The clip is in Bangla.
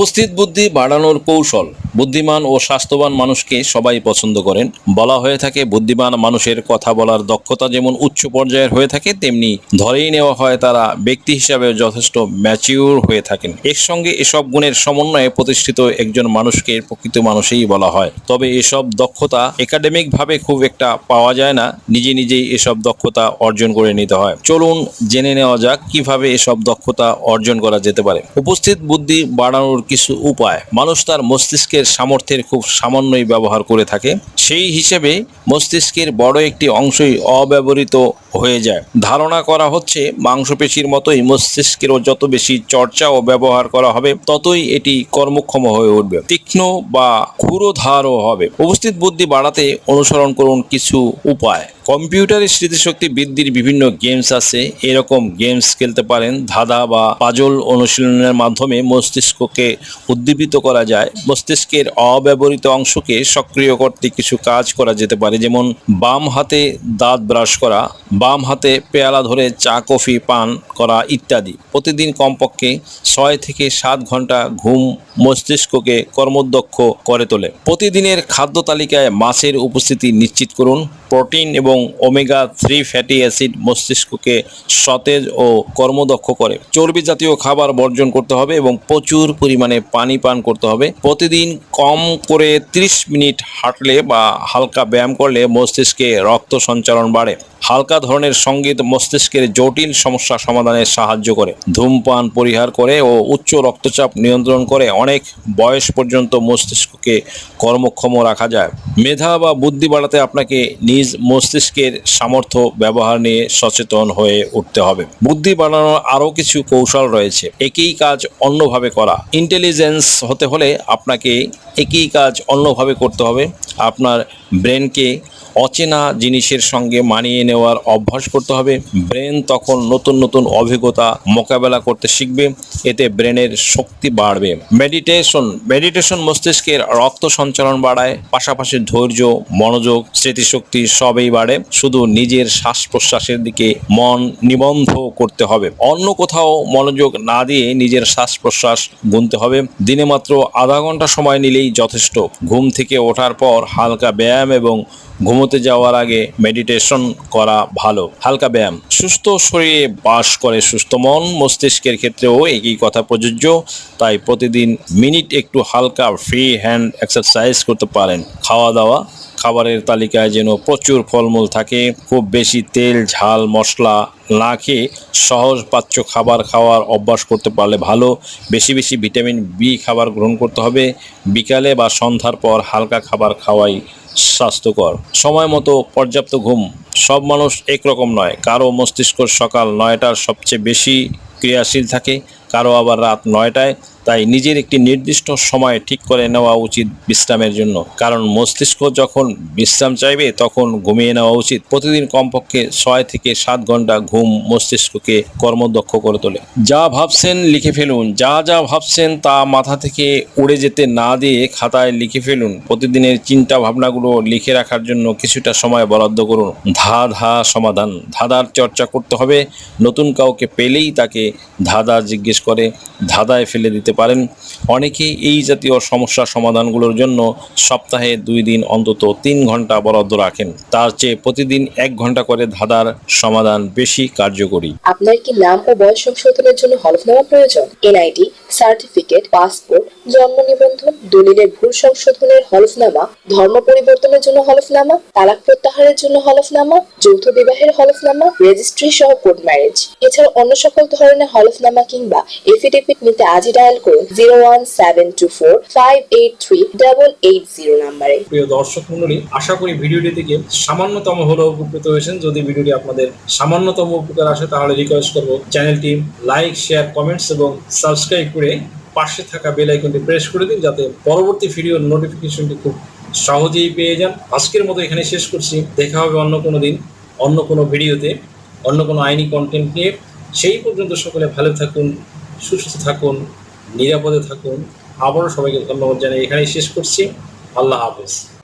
উপস্থিত বুদ্ধি বাড়ানোর কৌশল। বুদ্ধিমান ও স্বাস্থ্যবান মানুষকে সবাই পছন্দ করেন। বলা হয়ে থাকে, বুদ্ধিমান মানুষের কথা বলার দক্ষতা যেমন উচ্চ পর্যায়ের হয়ে থাকে, তেমনি ধরেই নেওয়া হয় তারা ব্যক্তি হিসাবে যথেষ্ট ম্যাচিউর হয়ে থাকেন। এর সঙ্গে এসব গুণের সমন্বয়ে প্রতিষ্ঠিত একজন মানুষকে প্রকৃত মানুষেই বলা হয়। তবে এসব দক্ষতা একাডেমিক ভাবে খুব একটা পাওয়া যায় না। নিজে নিজেই এসব দক্ষতা অর্জন করে নিতে হয়। চলুন জেনে নেওয়া যাক কীভাবে এসব দক্ষতা অর্জন করা যেতে পারে। উপস্থিত বুদ্ধি বাড়ানোর কিছু উপায়। মানুষ তার মস্তিষ্কের সামর্থ্যের খুব সামান্যই ব্যবহার করে থাকে। সেই হিসেবে মস্তিষ্কের বড় একটি অংশই অব্যবহৃত হয়ে যায়। ধারণা করা হচ্ছে, মাংসপেশির মতোই মস্তিষ্কেরও যত বেশি চর্চা ও ব্যবহার করা হবে, ততই এটি কর্মক্ষম হয়ে উঠবে। তীক্ষ্ণ বা ক্ষুরোধারও হবে। উপস্থিত বুদ্ধি বাড়াতে অনুসরণ করুন কিছু উপায়। কম্পিউটারের স্মৃতিশক্তি বৃদ্ধির বিভিন্ন গেমস আছে। এরকম গেমস খেলতে পারেন। ধাঁধা বা পাজল অনুশীলনের মাধ্যমে মস্তিষ্ককে উদ্দীপিত করা যায়। মস্তিষ্কের অব্যবহৃত অংশকে সক্রিয় করতে কিছু কাজ করা যেতে পারে, যেমন বাম হাতে দাঁত ব্রাশ করা, বাম হাতে পেয়ালা ধরে চা, কফি, পান করা ইত্যাদি। প্রতিদিন কমপক্ষে ছয় থেকে সাত ঘণ্টা ঘুম মস্তিষ্ককে কর্মদক্ষ করে তোলে। প্রতিদিনের খাদ্য তালিকায় মাছের উপস্থিতি নিশ্চিত করুন। প্রোটিন এবং ওমেগা থ্রি ফ্যাটি অ্যাসিড মস্তিষ্ককে সতেজ ও কর্মদক্ষ করে। চর্বি জাতীয় খাবার বর্জন করতে হবে এবং প্রচুর পরিমাণে পানি পান করতে হবে। প্রতিদিন কম করে 30 মিনিট হাঁটলে বা হালকা ব্যায়াম করলে মস্তিষ্কে রক্ত সঞ্চালন বাড়ে। হালকা ধরনের সংগীত মস্তিষ্কের জটিল সমস্যা সমাধানে সাহায্য করে। ধূমপান পরিহার করে ও উচ্চ রক্তচাপ নিয়ন্ত্রণ করে অনেক বয়স পর্যন্ত মস্তিষ্ককে কর্মক্ষম রাখা যায়। মেধা বা বুদ্ধি বাড়াতে আপনাকে নিজ মস্তিষ্কের সামর্থ্য ব্যবহার নিয়ে সচেতন হয়ে উঠতে হবে। বুদ্ধি বাড়ানোর আরও কিছু কৌশল রয়েছে। একই কাজ অন্যভাবে করা। ইন্টেলিজেন্স হতে হলে আপনাকে একই কাজ অন্যভাবে করতে হবে। আপনার ব্রেনকে অচেনা জিনিসের সঙ্গে মানিয়ে নেওয়ার অভ্যাস করতে হবে। ব্রেন তখন নতুন নতুন অভিজ্ঞতা মোকাবেলা করতে শিখবে, এতে ব্রেনের শক্তি বাড়বে। মেডিটেশন মেডিটেশন মস্তিষ্কের রক্ত সঞ্চালন বাড়ায়, পাশাপাশি ধৈর্য, মনোযোগ, স্মৃতিশক্তি সবই বাড়ে। শুধু নিজের শ্বাস প্রশ্বাসের দিকে মন নিবন্ধ করতে হবে। অন্য কোথাও মনোযোগ না দিয়ে নিজের শ্বাস প্রশ্বাস গুনতে হবে। দিনে মাত্র আধা ঘণ্টা সময় নিলেই যথেষ্ট। ঘুম থেকে ওঠার পর হালকা ব্যায়াম এবং ঘুমোতে যাওয়ার আগে মেডিটেশন করা ভালো। হালকা ব্যায়াম। সুস্থ শরীরে বাস করে সুস্থ মন, মস্তিষ্কের ক্ষেত্রেও একই কথা প্রযোজ্য। তাই প্রতিদিন মিনিট একটু হালকা ফ্রি হ্যান্ড এক্সারসাইজ করতে পারেন। খাওয়া দাওয়া খাবারের তালিকায় যেন প্রচুর ফলমূল থাকে। খুব বেশি তেল, ঝাল, মশলা না খেয়ে সহজ পাচ্য খাবার খাওয়ার অভ্যাস করতে পারলে ভালো। বেশি বেশি ভিটামিন বি খাবার গ্রহণ করতে হবে। বিকালে বা সন্ধ্যার পর হালকা খাবার খাওয়াই স্বাস্থ্যকর। সময় মতো পর্যাপ্ত ঘুম। সব মানুষ একরকম নয়। কারও মস্তিষ্ক সকাল নয়টার সবচেয়ে বেশি ক্রিয়াশীল থাকে, কারও আবার রাত নয়টায়। তাই নিজের একটি নির্দিষ্ট সময় ঠিক করে নেওয়া উচিত বিশ্রামের জন্য। কারণ মস্তিষ্ক যখন বিশ্রাম চাইবে, তখন ঘুমিয়ে নেওয়া উচিত। প্রতিদিন কমপক্ষে ছয় থেকে সাত ঘণ্টা ঘুম মস্তিষ্ককে কর্মদক্ষ করে তোলে। যা ভাবছেন লিখে ফেলুন। যা যা ভাবছেন তা মাথা থেকে উড়ে যেতে না দিয়ে খাতায় লিখে ফেলুন। প্রতিদিনের চিন্তা ভাবনাগুলো লিখে রাখার জন্য কিছুটা সময় বরাদ্দ করুন। ধা ধা সমাধান। ধাঁধার চর্চা করতে হবে। নতুন কাউকে পেলেই তাকে ধাঁধা জিজ্ঞেস করে ধাঁধায় ফেলে দিতে পারেন। অনেকে এই জাতীয় সমস্যা সমাধানগুলোর জন্য সপ্তাহে দুই দিন অন্তত তিন ঘণ্টা বরাদ্দ রাখেন। তার চেয়ে প্রতিদিন এক ঘণ্টা করে ধাঁধার সমাধান বেশি কার্যকরী। আপনার কি নাম ও বয়স সংশোধনের জন্য হলফনামা প্রয়োজন? এনআইডি, সার্টিফিকেট, পাসপোর্ট, জন্ম নিবন্ধন, দলিলের ভুল সংশোধনের হলফনামা, ধর্ম পরিবর্তনের জন্য হলফনামা, তালাক প্রত্যাহারের জন্য হলফনামা, যৌথ বিবাহের হলফনামা, রেজিস্ট্রি সহ কোর্ট ম্যারেজ। এছাড়া অন্য সকল ধরনের হলফনামা কিংবা এফিডেভিট নিতে আজই ডায়াল করুন zero one seven two four five eight three double eight zero নাম্বারে। প্রিয় দর্শক মন্ডলী, আশা করি ভিডিওটি থেকে সামান্যতম হলেও উপকৃত হয়েছেন। যদি ভিডিওটি আপনাদের সামান্যতম উপকার আসে, তাহলে রিকোয়েস্ট করব চ্যানেলটি লাইক শেয়ার কমেন্টস এবং সাবস্ক্রাইব করে পাশে থাকা বেল আইকনটি প্রেস করে দিন, যাতে পরবর্তী ভিডিওর নোটিফিকেশনটি খুব সহজেই পেয়ে যান। আজকের মতো এখানে শেষ করছি। দেখা হবে অন্য কোনো দিন, অন্য কোনো ভিডিওতে, অন্য কোনো আইনি কন্টেন্ট নিয়ে। সেই পর্যন্ত সকলে ভালো থাকুন, সুস্থ থাকুন নিরাপদে থাকুন। আবারও সবাইকে ধন্যবাদ জানাই। এখানেই শেষ করছি। আল্লাহ হাফেজ।